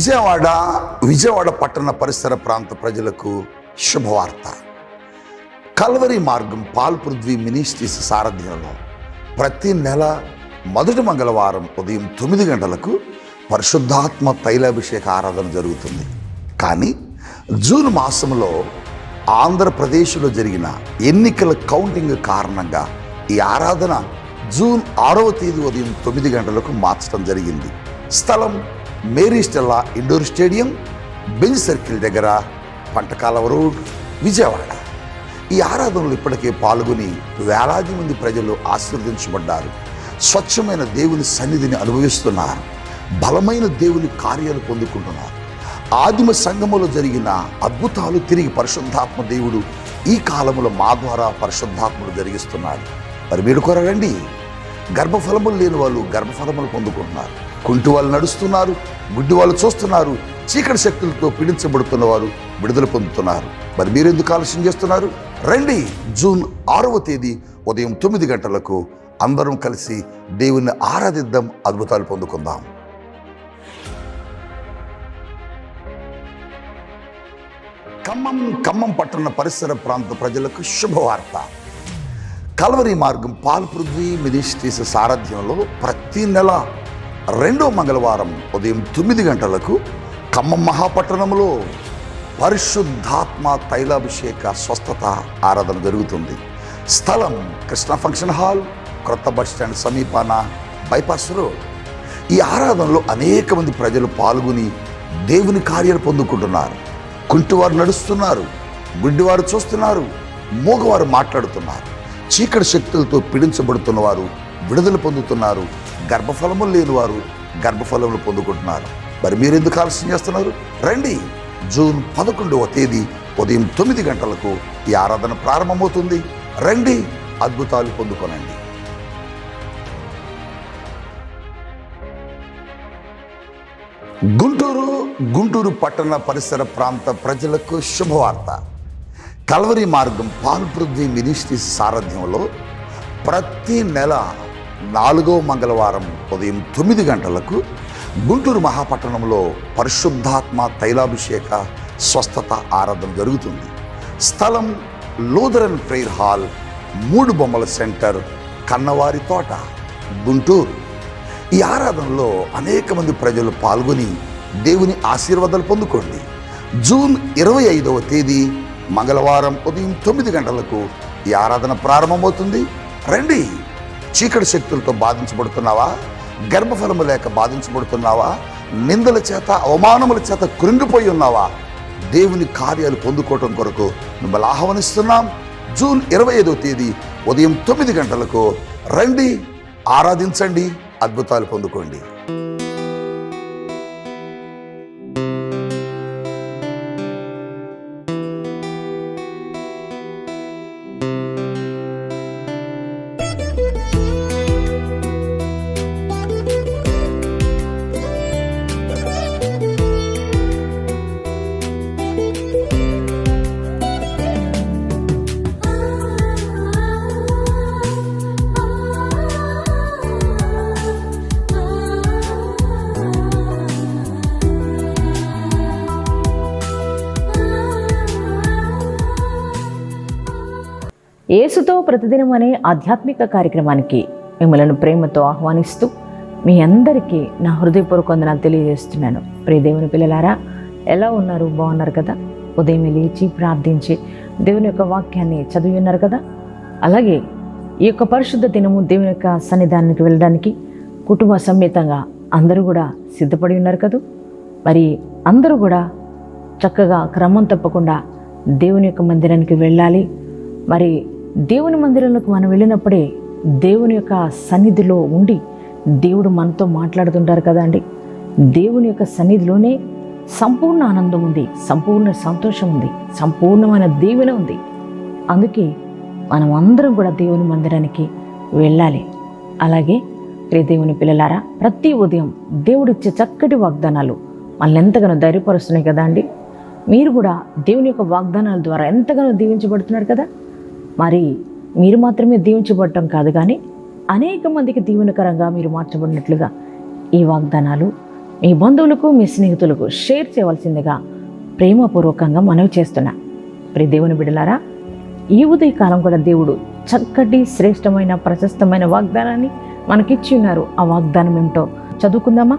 విజయవాడ విజయవాడ పట్టణ పరిసర ప్రాంత ప్రజలకు శుభవార్త. కల్వరి మార్గం పాల్పృథ్వీ మినిస్ట్రీస్ సారథ్యంలో ప్రతి నెల మొదటి మంగళవారం ఉదయం తొమ్మిది గంటలకు పరిశుద్ధాత్మ తైలాభిషేక ఆరాధన జరుగుతుంది. కానీ జూన్ మాసంలో ఆంధ్రప్రదేశ్లో జరిగిన ఎన్నికల కౌంటింగ్ కారణంగా ఈ ఆరాధన జూన్ ఆరవ తేదీ ఉదయం తొమ్మిది గంటలకు మార్చడం జరిగింది. స్థలం Mary Stella indoor stadium Benz circle దగ్గర పంటకాలవ రోడ్ విజయవాడ. ఈ ఆరాధనలు ఇప్పటికే పాల్గొని వేలాది మంది ప్రజలు ఆశీర్వదించబడ్డారు. స్వచ్ఛమైన దేవుని సన్నిధిని అనుభవిస్తున్నారు. బలమైన దేవుని కార్యాలు పొందుకుంటున్నారు. ఆదిమ సంఘములో జరిగిన అద్భుతాలు తిరిగి పరిశుద్ధాత్మ దేవుడు ఈ కాలంలో మా ద్వారా పరిశుద్ధాత్మలు జరిగిస్తున్నాడు. మరి మీరు కొరగండి గర్భఫలములు లేని వాళ్ళు గర్భఫలములు పొందుకుంటున్నారు. కుంటి వాళ్ళు నడుస్తున్నారు గుడ్డి వాళ్ళు చూస్తున్నారు చీకటి శక్తులతో పీడించబడుతున్న వారు విడుదల పొందుతున్నారు. మరి మీరు ఎందుకు ఆలస్యం చేస్తున్నారు? రండి జూన్ ఆరవ తేదీ ఉదయం తొమ్మిది గంటలకు అందరం కలిసి దేవుణ్ణి ఆరాధిద్దాం అద్భుతాలు పొందుకుందాం. ఖమ్మం ఖమ్మం పట్టణ పరిసర ప్రాంత ప్రజలకు శుభవార్త. కల్వరి మార్గం పాల్పృథ్వీ మినిస్ట్రీస్ సారథ్యంలో ప్రతి నెల రెండో మంగళవారం ఉదయం తొమ్మిది గంటలకు ఖమ్మం మహాపట్టణంలో పరిశుద్ధాత్మ తైలాభిషేక స్వస్థత ఆరాధన జరుగుతుంది. స్థలం కృష్ణ ఫంక్షన్ హాల్ క్రొత్త బస్ స్టాండ్ సమీపాన బైపాస్ రోడ్. ఈ ఆరాధనలో అనేక మంది ప్రజలు పాల్గొని దేవుని కార్యాలు పొందుకుంటున్నారు. కుంటివారు నడుస్తున్నారు గుడ్డివారు చూస్తున్నారు మూగవారు మాట్లాడుతున్నారు. చీకటి శక్తులతో పీడించబడుతున్న వారు విడుదల పొందుతున్నారు. గర్భఫలములు లేని వారు గర్భఫలములు పొందుకుంటున్నారు. మరి మీరు ఎందుకు ఆలస్యం చేస్తున్నారు? రండి. జూన్ పదకొండవ తేదీ ఉదయం తొమ్మిది గంటలకు ఈ ఆరాధన ప్రారంభమవుతుంది. రండి అద్భుతాలు పొందుకోనండి. గుంటూరు గుంటూరు పట్టణ పరిసర ప్రాంత ప్రజలకు శుభవార్త. కల్వరి మార్గం పాల్పృథ్వీ మినిస్ట్రీస్ సారథ్యంలో ప్రతి నెల నాలుగో మంగళవారం ఉదయం తొమ్మిది గంటలకు గుంటూరు మహాపట్టణంలో పరిశుద్ధాత్మ తైలాభిషేక స్వస్థత ఆరాధన జరుగుతుంది. స్థలం లూథరన్ ప్రేయర్ హాల్ మూడు బొమ్మల సెంటర్ కన్నవారి తోట గుంటూరు. ఈ ఆరాధనలో అనేక మంది ప్రజలు పాల్గొని దేవుని ఆశీర్వాదాలు పొందుకోండి. జూన్ ఇరవై ఐదవ తేదీ మంగళవారం ఉదయం తొమ్మిది గంటలకు ఈ ఆరాధన ప్రారంభమవుతుంది. రండి! చీకటి శక్తులతో బాధించబడుతున్నావా? గర్భఫలము లేక బాధించబడుతున్నావా? నిందల చేత అవమానముల చేత కృంగిపోయి ఉన్నావా? దేవుని కార్యాలు పొందుకోవటం కొరకు మిమ్మల్ని ఆహ్వానిస్తున్నాం. జూన్ ఇరవై ఐదవ తేదీ ఉదయం తొమ్మిది గంటలకు రండి ఆరాధించండి అద్భుతాలు పొందుకోండి. యేసుతో ప్రతిదినం అనే ఆధ్యాత్మిక కార్యక్రమానికి మిమ్మలను ప్రేమతో ఆహ్వానిస్తూ మీ అందరికీ నా హృదయపూర్వక వందనాలు తెలియజేస్తున్నాను. ప్రియదేవుని పిల్లలారా ఎలా ఉన్నారు? బాగున్నారు కదా? ఉదయం లేచి ప్రార్థించి దేవుని యొక్క వాక్యాన్ని చదివి ఉన్నారు కదా? అలాగే ఈ యొక్క పరిశుద్ధ దినము దేవుని యొక్క సన్నిధానానికి వెళ్ళడానికి కుటుంబ సమేతంగా అందరూ కూడా సిద్ధపడి ఉన్నారు కదా? మరి అందరూ కూడా చక్కగా క్రమం తప్పకుండా దేవుని యొక్క మందిరానికి వెళ్ళాలి. మరి దేవుని మందిరంలోకి మనం వెళ్ళినప్పుడే దేవుని యొక్క సన్నిధిలో ఉండి దేవుడు మనతో మాట్లాడుతుంటారు కదా అండి. దేవుని యొక్క సన్నిధిలోనే సంపూర్ణ ఆనందం ఉంది సంపూర్ణ సంతోషం ఉంది సంపూర్ణమైన దీవెన ఉంది. అందుకే మనం అందరం కూడా దేవుని మందిరానికి వెళ్ళాలి. అలాగే ప్రియ దేవుని పిల్లలారా ప్రతి ఉదయం దేవుడిచ్చే చక్కటి వాగ్దానాలు మనల్ని ఎంతగానో ధైర్యపరుస్తున్నాయి కదా అండి. మీరు కూడా దేవుని యొక్క వాగ్దానాల ద్వారా ఎంతగానో దీవించబడుతున్నారు కదా? మరి మీరు మాత్రమే దీవించబడటం కాదు కానీ అనేక మందికి దీవెనకరంగా మీరు మార్చబడినట్లుగా ఈ వాగ్దానాలు మీ బంధువులకు మీ స్నేహితులకు షేర్ చేయవలసిందిగా ప్రేమపూర్వకంగా మనవి చేస్తున్నా. ప్రి దేవుని బిడలారా ఈ ఉదయకాలం కూడా దేవుడు చక్కటి శ్రేష్టమైన ప్రశస్తమైన వాగ్దానాన్ని మనకిచ్చి ఉన్నారు. ఆ వాగ్దానం ఏమిటో చదువుకుందామా?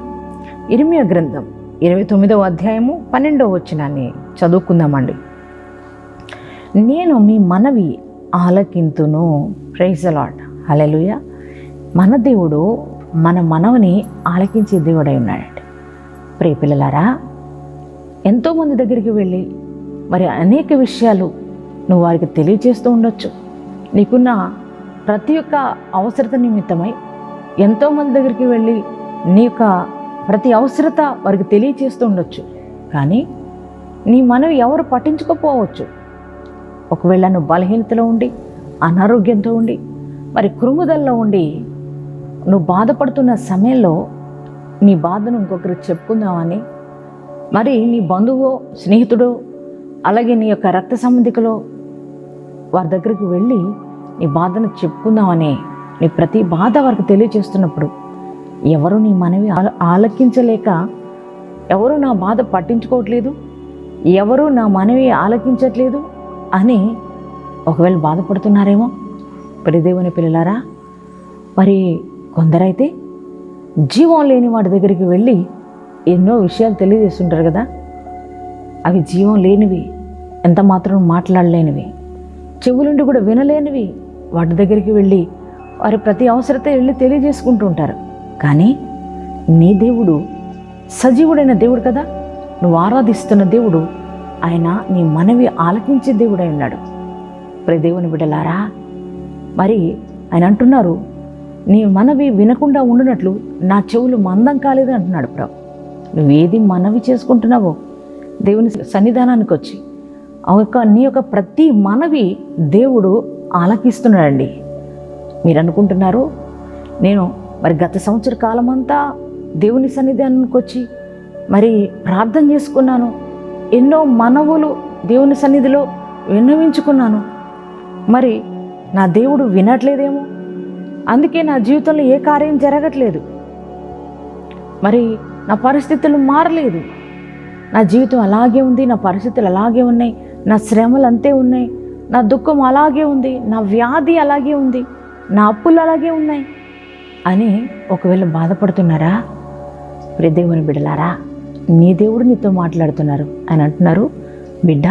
ఇరిమియా గ్రంథం ఇరవై తొమ్మిదవ అధ్యాయము పన్నెండవ వచ్చినాన్ని చదువుకుందామండి. నేను మీ మనవి ఆలకింతును. ప్రైజ్ లాడ్ హలెలుయ మన దేవుడు మన మనవని ఆలకించే దేవుడై ఉన్నాడండి ప్రియ పిల్లలారా ఎంతోమంది దగ్గరికి వెళ్ళి మరి అనేక విషయాలు నువ్వు వారికి తెలియజేస్తూ ఉండొచ్చు. నీకున్న ప్రతి ఒక్క అవసరత నిమిత్తమై ఎంతోమంది దగ్గరికి వెళ్ళి నీ యొక్క ప్రతి అవసరత వారికి తెలియజేస్తూ ఉండొచ్చు. కానీ నీ మనవి ఎవరు పట్టించుకోపోవచ్చు ఒకవేళ నువ్వు బలహీనతలో ఉండి అనారోగ్యంతో ఉండి మరి కృంగుదల్లో ఉండి నువ్వు బాధపడుతున్న సమయంలో నీ బాధను ఇంకొకరికి చెప్పుకుందామని మరి నీ బంధువో స్నేహితుడో అలాగే నీ యొక్క రక్త సంబంధికులో వారి దగ్గరికి వెళ్ళి నీ బాధను చెప్పుకుందామని నీ ప్రతి బాధ వారికి తెలియజేస్తున్నప్పుడు ఎవరు నీ మనవి ఆల- ఆలకించలేక ఎవరు నా బాధ పట్టించుకోవట్లేదు? ఎవరు నా మనవి ఆలకించట్లేదు? అని ఒకవేళ బాధపడుతున్నారేమో ప్రియదేవుని పిల్లలారా మరి కొందరైతే జీవం లేని వాడి దగ్గరికి వెళ్ళి ఎన్నో విషయాలు తెలియజేస్తుంటారు కదా. అవి జీవం లేనివి ఎంత మాత్రం మాట్లాడలేనివి చెవులుండి కూడా వినలేనివి వాటి దగ్గరికి వెళ్ళి వారి ప్రతి అవసరత వెళ్ళి తెలియజేసుకుంటూ ఉంటారు. కానీ నీ దేవుడు సజీవుడైన దేవుడు కదా. నువ్వు ఆరాధిస్తున్న దేవుడు ఆయన నీ మనవి ఆలకించే దేవుడై ఉన్నాడు. ప్రదేవుని దేవుని బిడ్డలారా మరి ఆయన అంటున్నారు నీ మనవి వినకుండా ఉండునట్లు నా చెవులు మందం కాలేదు అంటున్నాడు ప్రభు. నువ్వేది మనవి చేసుకుంటున్నావో దేవుని సన్నిధానానికి వచ్చి ఆ యొక్క నీ యొక్క ప్రతి మనవి దేవుడు ఆలకిస్తున్నాడండి. మీరు అనుకుంటున్నారు నేను మరి గత సంవత్సర కాలం అంతా దేవుని సన్నిధానానికి వచ్చి మరి ప్రార్థన చేసుకున్నాను ఎన్నో మనవులు దేవుని సన్నిధిలో విన్నవించుకున్నాను. మరి నా దేవుడు వినట్లేదేమో? అందుకే నా జీవితంలో ఏ కార్యం జరగట్లేదు. మరి నా పరిస్థితులు మారలేదు. నా జీవితం అలాగే ఉంది నా పరిస్థితులు అలాగే ఉన్నాయి నా శ్రమలు అంతే ఉన్నాయి నా దుఃఖం అలాగే ఉంది నా వ్యాధి అలాగే ఉంది నా అప్పులు అలాగే ఉన్నాయి అని ఒకవేళ బాధపడుతున్నారా? ప్రియ దేవుని బిడలారా నీ దేవుడు నీతో మాట్లాడుతున్నారు. అని అంటున్నారు బిడ్డ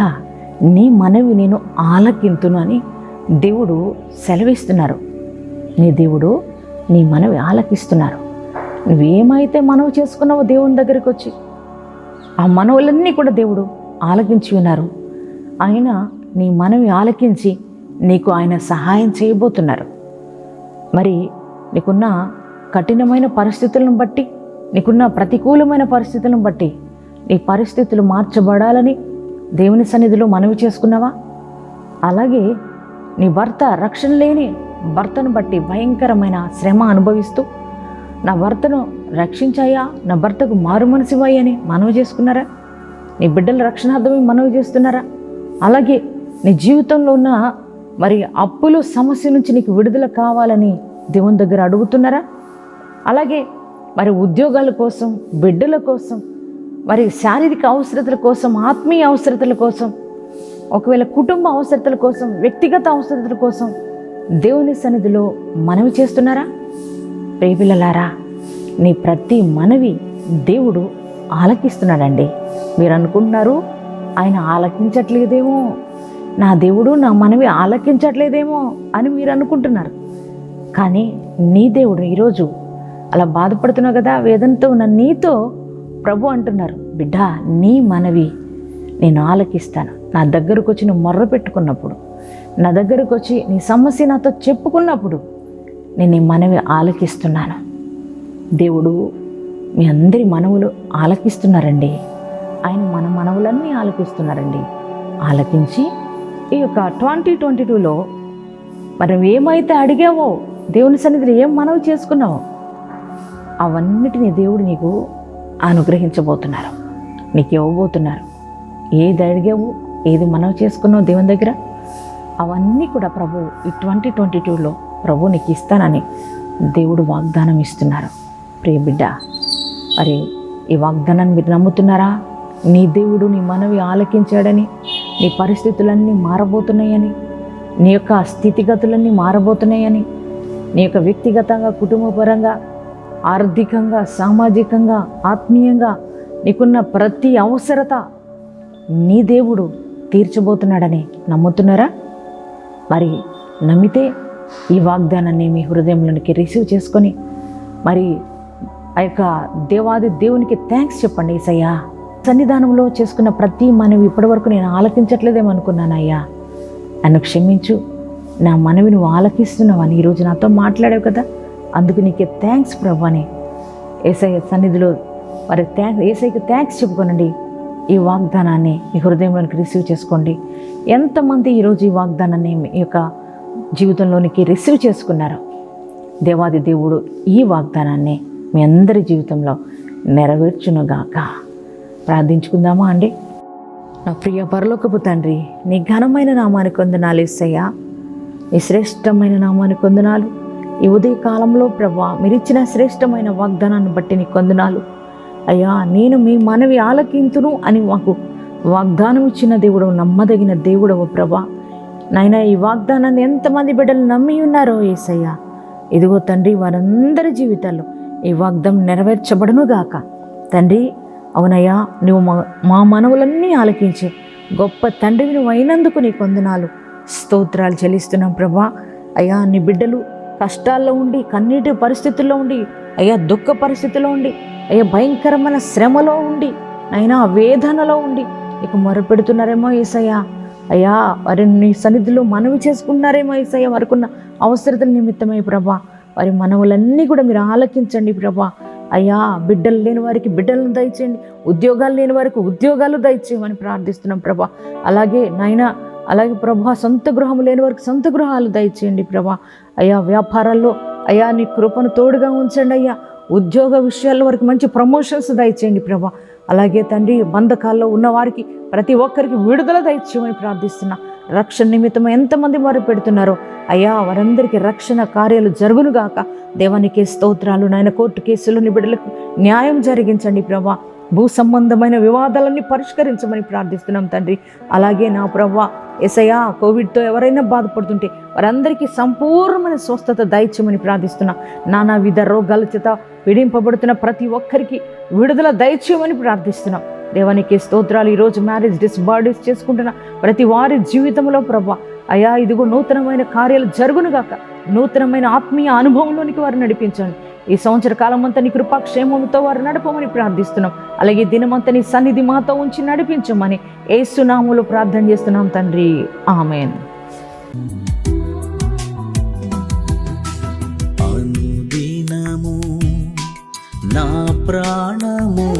నీ మనవి నేను ఆలకింతును అని దేవుడు సెలవిస్తున్నారు. నీ దేవుడు నీ మనవి ఆలకిస్తున్నారు. నువ్వేమైతే మనవి చేసుకున్నావో దేవుని దగ్గరికి వచ్చి ఆ మనవులన్నీ కూడా దేవుడు ఆలకించి ఉన్నారు. ఆయన నీ మనవి ఆలకించి నీకు ఆయన సహాయం చేయబోతున్నారు. మరి నీకున్న కఠినమైన పరిస్థితులను బట్టి నీకున్న ప్రతికూలమైన పరిస్థితులను బట్టి నీ పరిస్థితులు మార్చబడాలని దేవుని సన్నిధిలో మనవి చేసుకున్నావా? అలాగే నీ భర్త రక్షణ లేని భర్తను బట్టి భయంకరమైన శ్రమ అనుభవిస్తూ నా భర్తను రక్షించాయా? నా భర్తకు మారు మనసివ్వాయని మనవి చేసుకున్నారా? నీ బిడ్డల రక్షణార్థమే మనవి చేస్తున్నారా? అలాగే నీ జీవితంలో ఉన్న మరి అప్పులు సమస్య నుంచి నీకు విడుదల కావాలని దేవుని దగ్గర అడుగుతున్నారా? అలాగే మరి ఉద్యోగాల కోసం బిడ్డల కోసం మరి శారీరక అవసరతల కోసం ఆత్మీయ అవసరతల కోసం ఒకవేళ కుటుంబ అవసరతల కోసం వ్యక్తిగత అవసరతల కోసం దేవుని సన్నిధిలో మనవి చేస్తున్నారా? ప్రియపిల్లలారా నీ ప్రతి మనవి దేవుడు ఆలకిస్తున్నాడండి. మీరు అనుకుంటున్నారు ఆయన ఆలకించట్లేదేమో నా దేవుడు నా మనవి ఆలకించట్లేదేమో అని మీరు అనుకుంటున్నారు. కానీ నీ దేవుడు ఈరోజు అలా బాధపడుతున్నావు కదా వేదనతో ఉన్న నీతో ప్రభు అంటున్నారు బిడ్డ నీ మనవి నేను ఆలకిస్తాను. నా దగ్గరకు వచ్చి నువ్వు మొర్ర పెట్టుకున్నప్పుడు నా దగ్గరకు వచ్చి నీ సమస్య నాతో చెప్పుకున్నప్పుడు నేను నీ మనవి ఆలకిస్తున్నాను. దేవుడు మీ అందరి మనవులు ఆలకిస్తున్నారండి. ఆయన మన మనవులన్నీ ఆలకిస్తున్నారండి. ఆలకించి ఈ యొక్క ట్వంటీ ట్వంటీ టూలో మనం ఏమైతే అడిగావో దేవుని సన్నిధిలో ఏం మనవి చేసుకున్నావో అవన్నిటినీ దేవుడు నీకు అనుగ్రహించబోతున్నారు. నీకు ఇవ్వబోతున్నారు. ఏది అడిగావు ఏది మనం చేసుకున్నావు దేవుని దగ్గర? అవన్నీ కూడా ప్రభు ఈ ట్వంటీ ట్వంటీ టూలో ప్రభు నీకు ఇస్తానని దేవుడు వాగ్దానం ఇస్తున్నారు. ప్రియ బిడ్డ మరి ఈ వాగ్దానాన్ని మీరు నమ్ముతున్నారా? నీ దేవుడు నీ మనవి ఆలకించాడని నీ పరిస్థితులన్నీ మారబోతున్నాయని నీ యొక్క స్థితిగతులన్నీ మారబోతున్నాయని నీ యొక్క వ్యక్తిగతంగా కుటుంబపరంగా ఆర్థికంగా సామాజికంగా ఆత్మీయంగా నీకున్న ప్రతి అవసరత నీ దేవుడు తీర్చబోతున్నాడని నమ్ముతున్నారా? మరి నమ్మితే ఈ వాగ్దానాన్ని మీ హృదయంలోనికి రిసీవ్ చేసుకొని మరి ఆ యొక్క దేవాది దేవునికి థ్యాంక్స్ చెప్పండి ఈసయ్యా సన్నిధానంలో చేసుకున్న ప్రతి మనవి ఇప్పటివరకు నేను ఆలకించట్లేదేమనుకున్నానయ్యా అనుకున్నాను అయ్యా. నన్ను క్షమించు. నా మనవి నువ్వు ఆలకిస్తున్నావని ఈరోజు నాతో మాట్లాడావు కదా. అందుకు నీకే థ్యాంక్స్ ప్రభు అని ఏసఐ సన్నిధిలో మరి థ్యాంక్స్ ఏసైకి థ్యాంక్స్ చెప్పుకోనండి. ఈ వాగ్దానాన్ని మీ హృదయంలోనికి రిసీవ్ చేసుకోండి. ఎంతమంది ఈరోజు ఈ వాగ్దానాన్ని మీ యొక్క జీవితంలోనికి రిసీవ్ చేసుకున్నారు దేవాది దేవుడు ఈ వాగ్దానాన్ని మీ అందరి జీవితంలో నెరవేర్చునుగాక. ప్రార్థించుకుందామా అండి? నా ప్రియ పరలోకపు తండ్రి నీ ఘనమైన నామానికి వందనాలు ఇస్తయ్యా నీ శ్రేష్టమైన నామానికి వందనాలు ఈ ఉదయ కాలంలో ప్రభా మీరిచ్చిన శ్రేష్టమైన వాగ్దానాన్ని బట్టి నీ కొందనాలు అయ్యా నేను మీ మనవి ఆలకింతును అని మాకు వాగ్దానం ఇచ్చిన దేవుడు నమ్మదగిన దేవుడవు ప్రభా. నాయన ఈ వాగ్దానాన్ని ఎంతమంది బిడ్డలు నమ్మి ఉన్నారో ఏసయ్యా. ఇదిగో తండ్రి వారందరి జీవితాల్లో ఈ వాగ్దానం నెరవేర్చబడును గాక. తండ్రి అవునయ్యా నువ్వు మా మా మనవులన్నీ ఆలకించి గొప్ప తండ్రివి నువ్వు అయినందుకు నీ కొందనాలు స్తోత్రాలు చెల్లిస్తున్నాం ప్రభా. అయ్యా నీ బిడ్డలు కష్టాల్లో ఉండి కన్నీటి పరిస్థితుల్లో ఉండి అయ్యా దుఃఖ పరిస్థితిలో ఉండి అయ్యా భయంకరమైన శ్రమలో ఉండి అయినా వేదనలో ఉండి ఇక మొరపెడుతున్నారేమో ఏసయ్యా. అయ్యా వారి నీ సన్నిధిలో మనవి చేసుకున్నారేమో ఏసయ్య. వారికున్న అవసరతల నిమిత్తమై ప్రభా. వారి మనవులన్నీ కూడా మీరు ఆలకించండి ప్రభా. అయ్యా బిడ్డలు లేని వారికి బిడ్డలను దయచేయండి. ఉద్యోగాలు లేని వారికి ఉద్యోగాలు దయచేయమని ప్రార్థిస్తున్నాం ప్రభా. అలాగే నాయనా అలాగే ప్రభా సొంత గృహం లేని వారికి సొంత గృహాలు దయచేయండి ప్రభా. అయ్యా వ్యాపారాల్లో అయ్యా నీ కృపను తోడుగా ఉంచండి అయ్యా. ఉద్యోగ విషయాల్లో వారికి మంచి ప్రమోషన్స్ దయచేయండి ప్రభా. అలాగే తండ్రి బంధకాల్లో ఉన్న వారికి ప్రతి ఒక్కరికి విడుదల దయచేయమని ప్రార్థిస్తున్నా. రక్షణ నిమిత్తం ఎంతమంది వారు పెడుతున్నారో అయ్యా వారందరికీ రక్షణ కార్యాలు జరుగునుగాక. దేవానికి స్తోత్రాలు నాయన కోర్టు కేసులు నిబిడలకు న్యాయం జరిగించండి ప్రభా. భూ సంబంధమైన వివాదాలన్నీ పరిష్కరించమని ప్రార్థిస్తున్నాం తండ్రి. అలాగే నా ప్రవ్వ ఎసయా కోవిడ్తో ఎవరైనా బాధపడుతుంటే వారందరికీ సంపూర్ణమైన స్వస్థత దయచేయమని ప్రార్థిస్తున్నా. నానా విధ రోగాల చేత పీడింపబడుతున్న ప్రతి ఒక్కరికి విడుదల దయచేయమని ప్రార్థిస్తున్నాం. దేవానికి స్తోత్రాలు ఈరోజు మ్యారేజ్ డిస్బార్డీస్ చేసుకుంటున్న ప్రతి వారి జీవితంలో ప్రభా అయా ఇదిగో నూతనమైన కార్యాలు జరుగునుగాక నూతనమైన ఆత్మీయ అనుభవంలోనికి వారు నడిపించండి. ఈ సంవత్సర కాలం అంతా నీ కృపాక్షేమంతో వారు నడపమని ప్రార్థిస్తున్నాం. అలాగే దినమంతా నీ సన్నిధి మాతో ఉంచి నడిపించమని ఏసునాములు ప్రార్థన చేస్తున్నాం తండ్రి. ఆమెన్. నా ప్రాణము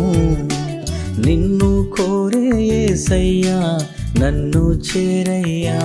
నిన్ను కోరే యేసయ్యా నన్ను చేరయ్యా.